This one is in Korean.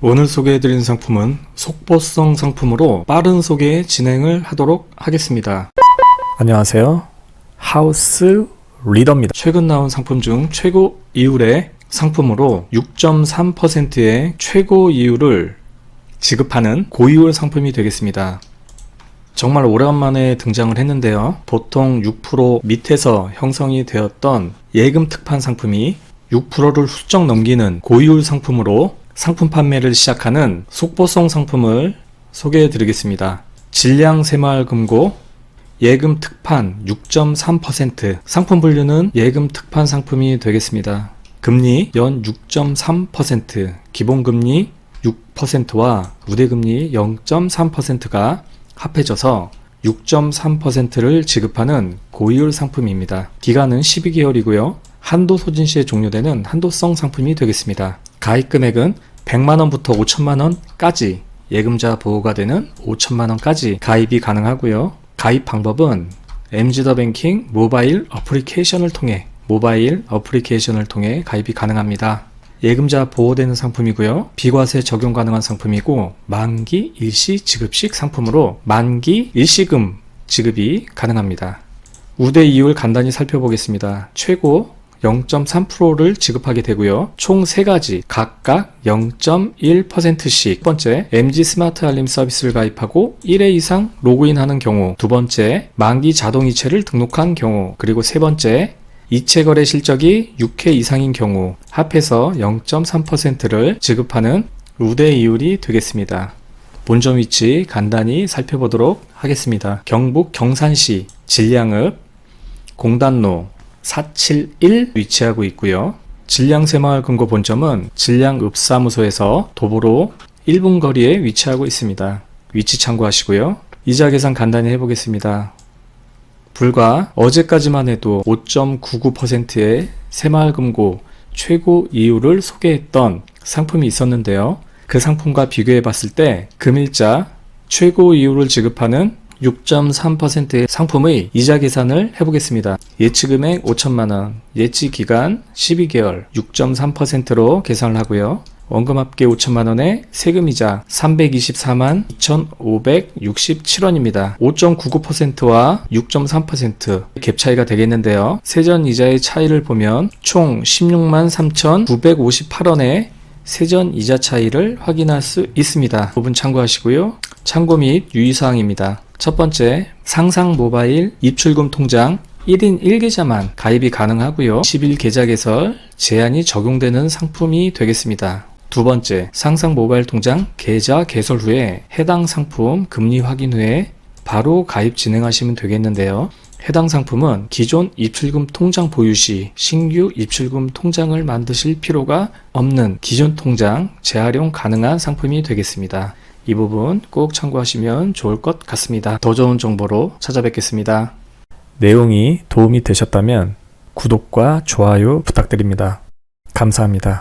오늘 소개해드리는 상품은 속보성 상품으로 빠른 소개 진행을 하도록 하겠습니다. 안녕하세요. 하우스 리더입니다. 최근 나온 상품 중 최고 이율의 상품으로 6.3%의 최고 이율을 지급하는 고이율 상품이 되겠습니다. 정말 오랜만에 등장을 했는데요. 보통 6% 밑에서 형성이 되었던 예금 특판 상품이 6%를 훌쩍 넘기는 고이율 상품으로 상품 판매를 시작하는 속보성 상품을 소개해 드리겠습니다. 질량 새마을 금고 예금 특판 6.3% 상품 분류는 예금 특판 상품이 되겠습니다. 금리 연 6.3% 기본금리 6%와 우대금리 0.3%가 합해져서 6.3%를 지급하는 고이율 상품입니다. 기간은 12개월이고요. 한도 소진 시에 종료되는 한도성 상품이 되겠습니다. 가입 금액은 100만 원부터 5천만 원까지 예금자 보호가 되는 5천만 원까지 가입이 가능하고요. 가입 방법은 MG더 뱅킹 모바일 어플리케이션을 통해 모바일 어플리케이션을 통해 가입이 가능합니다. 예금자 보호되는 상품이고요. 비과세 적용 가능한 상품이고 만기 일시 지급식 상품으로 만기 일시금 지급이 가능합니다. 우대 이율 간단히 살펴보겠습니다. 최고 0.3%를 지급하게 되고요. 총 3가지 각각 0.1%씩 첫 번째 MG 스마트 알림 서비스를 가입하고 1회 이상 로그인하는 경우 두 번째 만기 자동이체를 등록한 경우 그리고 세 번째 이체 거래 실적이 6회 이상인 경우 합해서 0.3%를 지급하는 우대 이율이 되겠습니다. 본점 위치 간단히 살펴보도록 하겠습니다. 경북 경산시 진량읍 공단로 471 위치하고 있고요. 진량새마을 금고 본점은 진량읍사무소에서 도보로 1분 거리에 위치하고 있습니다. 위치 참고하시고요. 이자 계산 간단히 해보겠습니다. 불과 어제까지만 해도 5.99%의 새마을금고 최고 이율을 소개했던 상품이 있었는데요. 그 상품과 비교해 봤을 때 금일자 최고 이율을 지급하는 6.3%의 상품의 이자 계산을 해보겠습니다. 예치금액 5천만원, 예치 기간 12개월, 6.3%로 계산을 하고요. 원금 합계 5천만원에 세금이자 324만 2,567원입니다. 5.99%와 6.3%갭 차이가 되겠는데요. 세전 이자의 차이를 보면 총 16만 3,958원의 세전 이자 차이를 확인할 수 있습니다. 부분 참고하시고요. 참고 및 유의사항입니다. 첫 번째, 상상 모바일 입출금 통장 1인 1계좌만 가입이 가능하고요. 10일 계좌 개설 제한이 적용되는 상품이 되겠습니다. 두 번째, 상상 모바일 통장 계좌 개설 후에 해당 상품 금리 확인 후에 바로 가입 진행하시면 되겠는데요. 해당 상품은 기존 입출금 통장 보유 시 신규 입출금 통장을 만드실 필요가 없는 기존 통장 재활용 가능한 상품이 되겠습니다. 이 부분 꼭 참고하시면 좋을 것 같습니다. 더 좋은 정보로 찾아뵙겠습니다. 내용이 도움이 되셨다면 구독과 좋아요 부탁드립니다. 감사합니다.